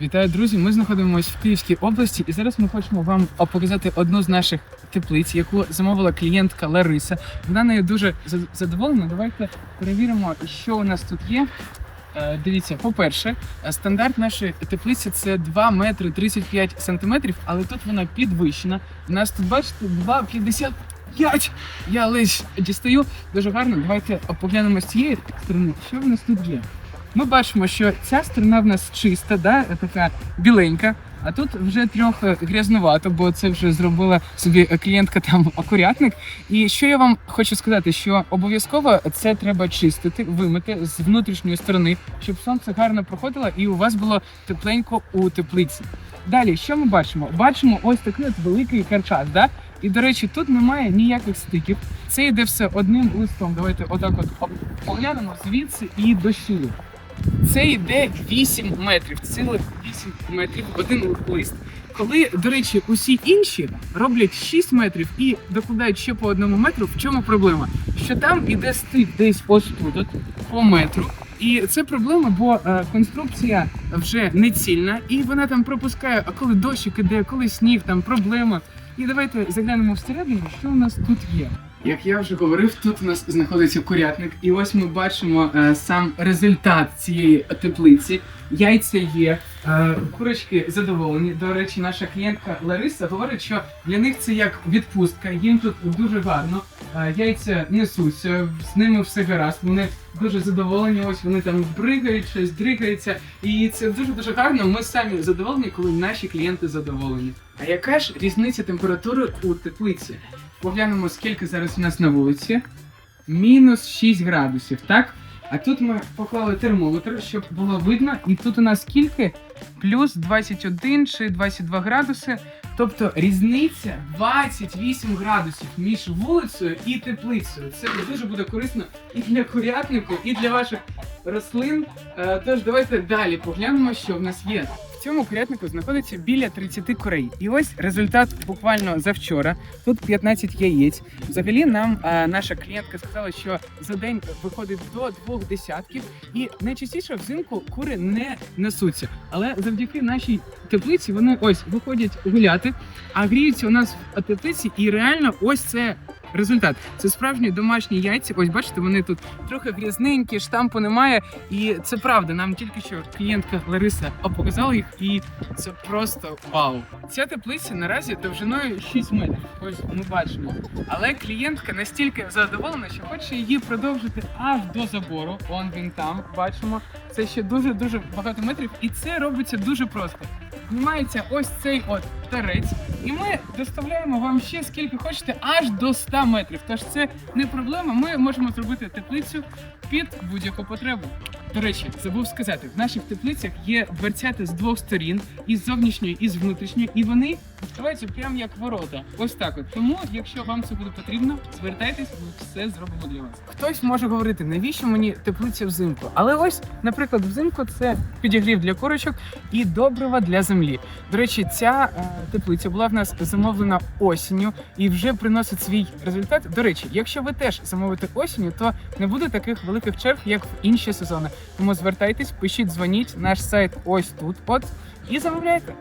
Вітаю, друзі! Ми знаходимося в Київській області, і зараз ми хочемо вам показати одну з наших теплиць, яку замовила клієнтка Лариса. Вона нею дуже задоволена. Давайте перевіримо, що у нас тут є. Е, Дивіться, по-перше, стандарт нашої теплиці це 2 метри 35 сантиметрів, але тут вона підвищена. У нас тут, бачите, 2,55. Я ледь дістаю. Дуже гарно. Давайте поглянемо з цієї сторони, що в нас тут є. Ми бачимо, що ця сторона в нас чиста, да, така біленька. А тут вже трохи грязнувато, бо це вже зробила собі клієнтка там окурятник. І що я вам хочу сказати, що обов'язково це треба чистити, вимити з внутрішньої сторони, щоб сонце гарно проходило і у вас було тепленько у теплиці. Далі, що ми бачимо? Бачимо ось такий от великий каркас, да? І до речі, тут немає ніяких стиків. Це йде все одним листом. Давайте отак от поглянемо звідси і до сюди. Це йде 8 метрів, цілих 8 метрів один лист. Коли, до речі, усі інші роблять 6 метрів і докладають ще по одному метру, в чому проблема? Що там іде стик десь ось тут, по метру. І це проблема, бо е, конструкція вже не цільна, і вона там пропускає, а коли дощик іде, коли сніг, там проблема. І давайте заглянемо всередину, що у нас тут є. Як я вже говорив, тут у нас знаходиться курятник, і ось ми бачимо е, сам результат цієї теплиці. Яйця є, е, курочки задоволені. До речі, наша клієнтка Лариса говорить, що для них це як відпустка. Їм тут дуже гарно. Е, яйця несуться, з ними все гаразд. Вони дуже задоволені. Ось вони там бригають, щось дригаються. І це дуже дуже гарно. Ми самі задоволені, коли наші клієнти задоволені. А яка ж різниця температури у теплиці? Поглянемо, скільки зараз у нас на вулиці. Мінус 6 градусів, так? А тут ми поклали термометр, щоб було видно. І тут у нас скільки? Плюс 21 чи 22 градуси. Тобто різниця 28 градусів між вулицею і теплицею. Це дуже буде корисно і для курятнику, і для ваших рослин. Е, Тож давайте далі поглянемо, що в нас є. Цьому курятнику знаходиться біля 30 курей. І ось результат буквально завчора. Тут 15 яєць. Взагалі нам е, наша клієнтка сказала, що за день виходить до двох десятків, і найчастіше взимку кури не несуться. Але завдяки нашій теплиці вони ось виходять гуляти, а гріються у нас в теплиці, і реально ось це. Результат це справжні домашні яйця. Ось бачите, вони тут трохи грязненькі, штампу немає. І це правда. Нам тільки що клієнтка Лариса показала їх, і це просто вау. Ця теплиця наразі довжиною 6 метрів. Ось ми бачимо. Але клієнтка настільки задоволена, що хоче її продовжити аж до забору. Он він там бачимо. Це ще дуже дуже багато метрів, і це робиться дуже просто. Знімається ось цей от тарець, і ми доставляємо вам ще скільки хочете, аж до 100 метрів. Тож це не проблема. Ми можемо зробити теплицю під будь-яку потребу. До речі, забув сказати, в наших теплицях є дверцята з двох сторін, і з зовнішньої, і з внутрішньої, і вони відкриваються прямо як ворота. Ось так от. Тому, якщо вам це буде потрібно, звертайтесь, ми все зробимо для вас. Хтось може говорити, навіщо мені теплиця взимку? Але ось, наприклад, взимку це підігрів для курочок і добрива для землі. До речі, ця е, теплиця була в нас замовлена осінню і вже приносить свій результат. До речі, якщо ви теж замовите осінню, то не буде таких великих черг, як в інші сезони. Тому звертайтесь, пишіть, дзвоніть. Наш сайт ось тут. От і замовляйте.